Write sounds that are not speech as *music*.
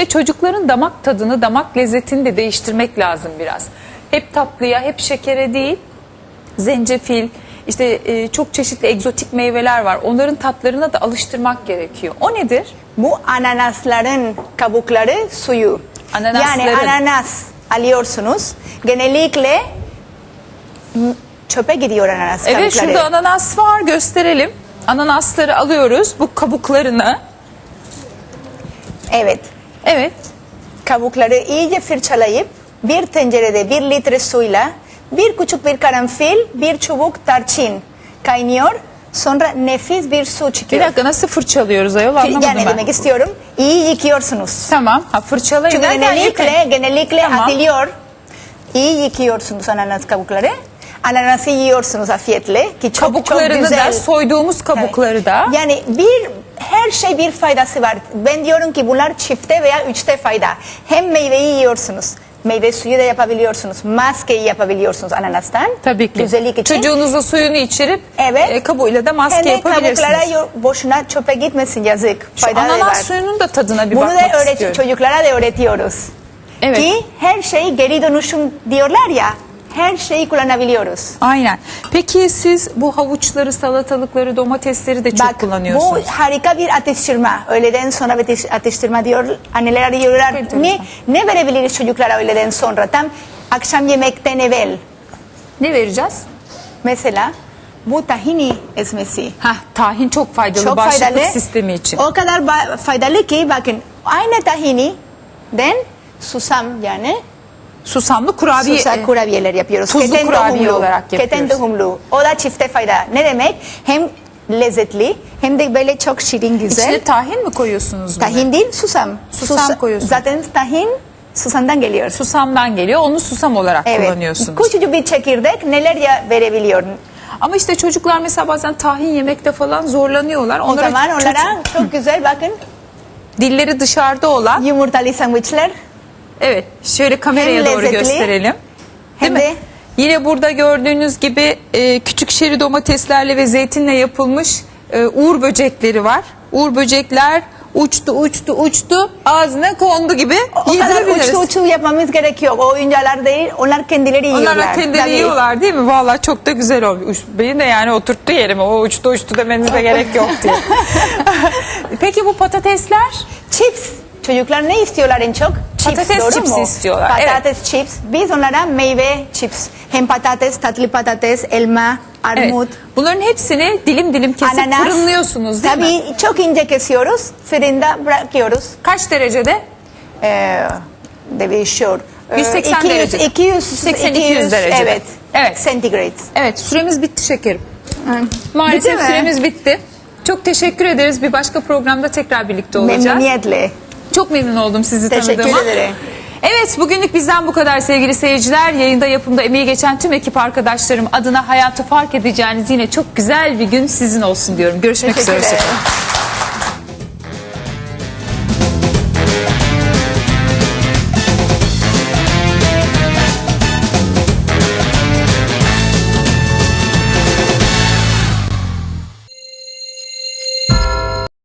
Şimdi çocukların damak tadını, damak lezzetini de değiştirmek lazım biraz. Hep tatlıya, hep şekere değil. Zencefil, işte e, çok çeşitli egzotik meyveler var. Onların tatlarına da alıştırmak gerekiyor. O nedir? Bu ananasların kabukları suyu. Ananasların. Yani ananas alıyorsunuz. Genellikle çöpe gidiyor ananas Evet kabukları. şurada ananas var gösterelim. Ananasları alıyoruz bu kabuklarını. Evet. Evet. Kabukları iyice fırçalayıp bir tencerede bir litre suyla bir küçük bir karanfil, bir çubuk tarçın kaynıyor. Sonra nefis bir su Bir çıkıyor. dakika nasıl fırçalıyoruz ayol anlamadım yani ben. demek istiyorum iyi yıkıyorsunuz. Tamam. Ha fırçalayın Çünkü derken genellikle, yıkayın. genellikle Tamam. atılıyor. İyi yıkıyorsunuz ananas kabukları. Ananası yiyorsunuz afiyetle ki çok Kabuklarını çok güzel. da soyduğumuz kabukları da. Yani bir her şey bir faydası var. Ben diyorum ki bunlar çifte veya üçte fayda. Hem meyveyi yiyorsunuz. Meyve suyu da yapabiliyorsunuz. Maskeyi yapabiliyorsunuz ananastan. Tabii ki. Güzellik için. Çocuğunuza suyunu içirip Evet. e, kabuğuyla da maske Hem de yapabilirsiniz. kabuklara boşuna çöpe gitmesin yazık. Şu Faydaları ananas var. suyunun da tadına bir Bunu bakmak da öğret istiyorum. çocuklara da öğretiyoruz. Evet. Ki her şey geri dönüşüm diyorlar ya. Her şeyi kullanabiliyoruz. Aynen. Peki siz bu havuçları, salatalıkları, domatesleri de çok Bak kullanıyorsunuz. bu harika bir atıştırma. Öğleden sonra ateş- atıştırma diyor. Anneler arıyorlar. Çok Ne, ne verebiliriz çocuklara öğleden sonra? Tam akşam yemekten evvel. Ne vereceğiz? Mesela bu tahini ezmesi. Heh, tahin çok faydalı Çok bağışıklık faydalı. sistemi için. O kadar faydalı ki bakın aynı tahiniden susam yani Susamlı kurabiye. susam e, kurabiyeler yapıyoruz. tuzlu Keten kurabiye tohumlu, olarak Keten yapıyoruz. tohumlu. O da çifte fayda. Ne demek? Hem lezzetli hem de böyle çok şirin güzel. İçine tahin mi koyuyorsunuz bunu? Tahin değil susam. Susam koyuyorsun. Zaten tahin susamdan geliyor. Susamdan geliyor. Onu susam olarak kullanıyorsunuz. Küçücük bir çekirdek neler ya verebiliyor. Ama işte çocuklar mesela bazen tahin yemekte falan zorlanıyorlar. O Onlara zaman kötü- onlara çok güzel bakın dilleri dışarıda olan yumurtalı sandviçler evet şöyle kameraya Hem doğru lezzetli, gösterelim. hem Değil mi? de- Yine burada gördüğünüz gibi e, küçük şeri domateslerle ve zeytinle yapılmış e, uğur böcekleri var. Uğur böcekler uçtu uçtu uçtu ağzına kondu gibi o kadar yiyebiliriz. uçtu yapmamız gerekiyor. O oyuncaklar değil onlar kendileri yiyorlar. Onlar kendileri Tabii. yiyorlar değil mi? Vallahi çok da güzel olmuş. Beni de yani oturttu yerime. O uçtu uçtu demenize gerek yok diye. *laughs* Peki bu patatesler? Chips. Çocuklar ne istiyorlar en çok? Chips, Patates mu? istiyorlar, Patates chips. Biz onlara meyve chips. Hem patates, tatlı patates, elma, Evet. armut, Bunların hepsini dilim dilim kesip ananas. fırınlıyorsunuz değil Tabii mi? çok ince kesiyoruz. Fırında bırakıyoruz. Kaç derecede? Ee, değişiyor. Ee, 180 200, derece. 200, 180, 200 derecede. Evet. Evet. Centigrade. Evet süremiz bitti şekerim. Maalesef Bitti mi? süremiz bitti. Çok teşekkür ederiz. Bir başka programda tekrar birlikte olacağız. Memnuniyetle. Çok memnun oldum sizi Teşekkür tanıdığıma. ederim. Evet bugünlük bizden bu kadar sevgili seyirciler. Yayında yapımda emeği geçen tüm ekip arkadaşlarım adına hayatı fark edeceğiniz yine çok güzel bir gün sizin olsun diyorum. Görüşmek Teşekkür üzere. ederim.